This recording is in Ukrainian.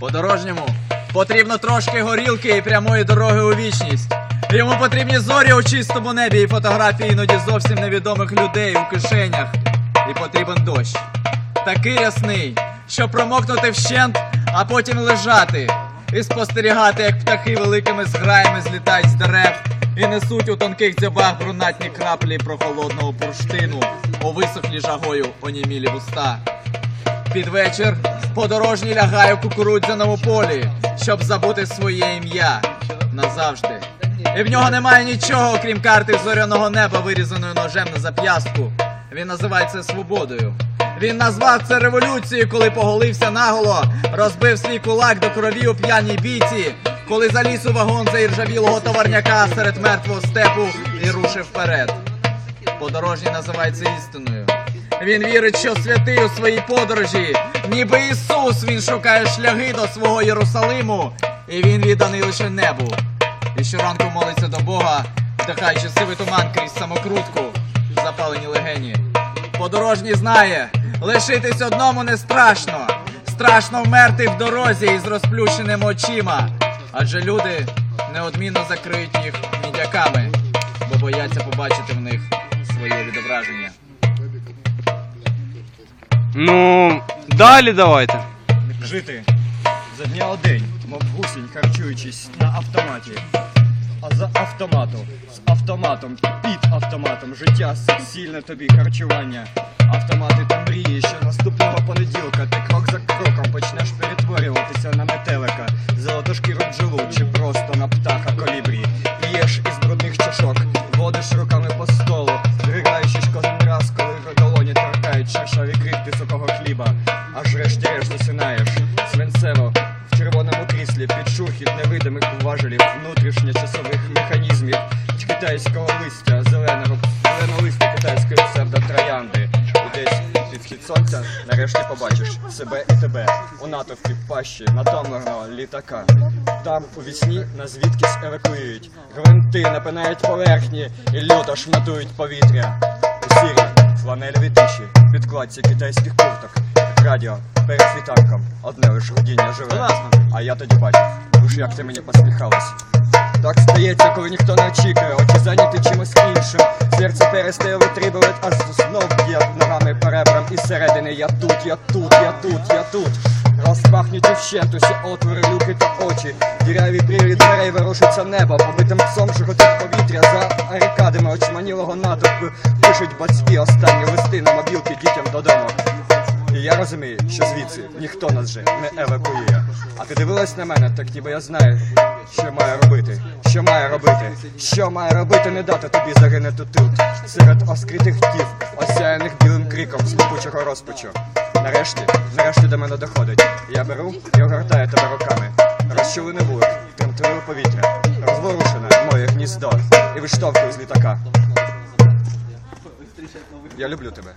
Подорожньому потрібно трошки горілки і прямої дороги у вічність. Йому потрібні зорі у чистому небі і фотографії іноді зовсім невідомих людей у кишенях. І потрібен дощ. Такий рясний, щоб промокнути вщент, а потім лежати і спостерігати, як птахи великими зграями злітають з дерев і несуть у тонких дзьобах брунатні краплі прохолодного бурштину, у висохлі жагою онімілі вуста. Під вечір подорожній лягає у кукурудзяному полі, щоб забути своє ім'я назавжди. І в нього немає нічого, окрім карти зоряного неба, вирізаної ножем на зап'ястку. Він називає це свободою. Він назвав це революцією, коли поголився наголо, розбив свій кулак до крові у п'яній бійці, коли заліз у вагон заіржавілого товарняка серед мертвого степу і рушив вперед. Подорожній називається істиною. Він вірить, що святий у своїй подорожі, ніби Ісус, він шукає шляхи до свого Єрусалиму, і він відданий лише небу. І щоранку молиться до Бога, вдихаючи сивий туман крізь самокрутку, запалені легені. Подорожній знає, лишитись одному не страшно. Страшно вмерти в дорозі із розплющеними очима. Адже люди неодмінно закриють їх мідяками, бо бояться побачити в них своє відображення. Ну, далі давайте. Жити за дня у день, мов гусінь, харчуючись на автоматі. А за автоматом, з автоматом, під автоматом, життя сильне тобі харчування. Автомати та мрії, що наступного понеділка ти крок за кроком почнеш перетворюватися на метелика, золотошкіру бджолу чи просто на птаха колібрі. П'єш із брудних чашок, водиш руками по столу, зригаючись кожен раз, коли долоні торкають шершаві крихти сухого хліба. Аж врешті-решт засинаєш свинцево в червоному кріслі під шурхіт невидимих важелів внутрішньо часових механізмів китайського листя, зеленого зеленого листя китайської псевдотроянди. Схід сонця нарешті побачиш себе і тебе у натовпі пащі натомленого літака. Там у вісні нас звідкись евакуюють. Гвинти напинають поверхні і люто шматують повітря. У сірі фланелеві тиші, підкладці китайських курток, радіо перед світанком, одне лише гудіння живе. А я тоді бачив, уж як ти мені посміхалась. Так стається, коли ніхто не очікує, очі зайняті чимось іншим. Серце перестає витрібувати, а знов б'є ногами по ребрам і зсередини я тут, я тут, я тут, я тут. Розпахнуті вщент усі отвори, люки та очі. Діряві брілі дверей ворушиться небо, побитим псом шурхотить повітря за арикадами очманілого натовпу. Пишуть батьки останні листи на мобілки дітям додому. Я розумію, що звідси ніхто нас вже не евакуює. А ти дивилась на мене, так ніби я знаю, що маю робити, що маю робити, що маю робити, не дати тобі загинути тут, серед оскритих дів, осяяних білим криком сліпучого розпачу. Нарешті, нарешті до мене доходить. Я беру і огортаю тебе руками. Розчулений вулик, тремтливе повітря, розворушене моє гніздо і виштовхую з літака. Я люблю тебе.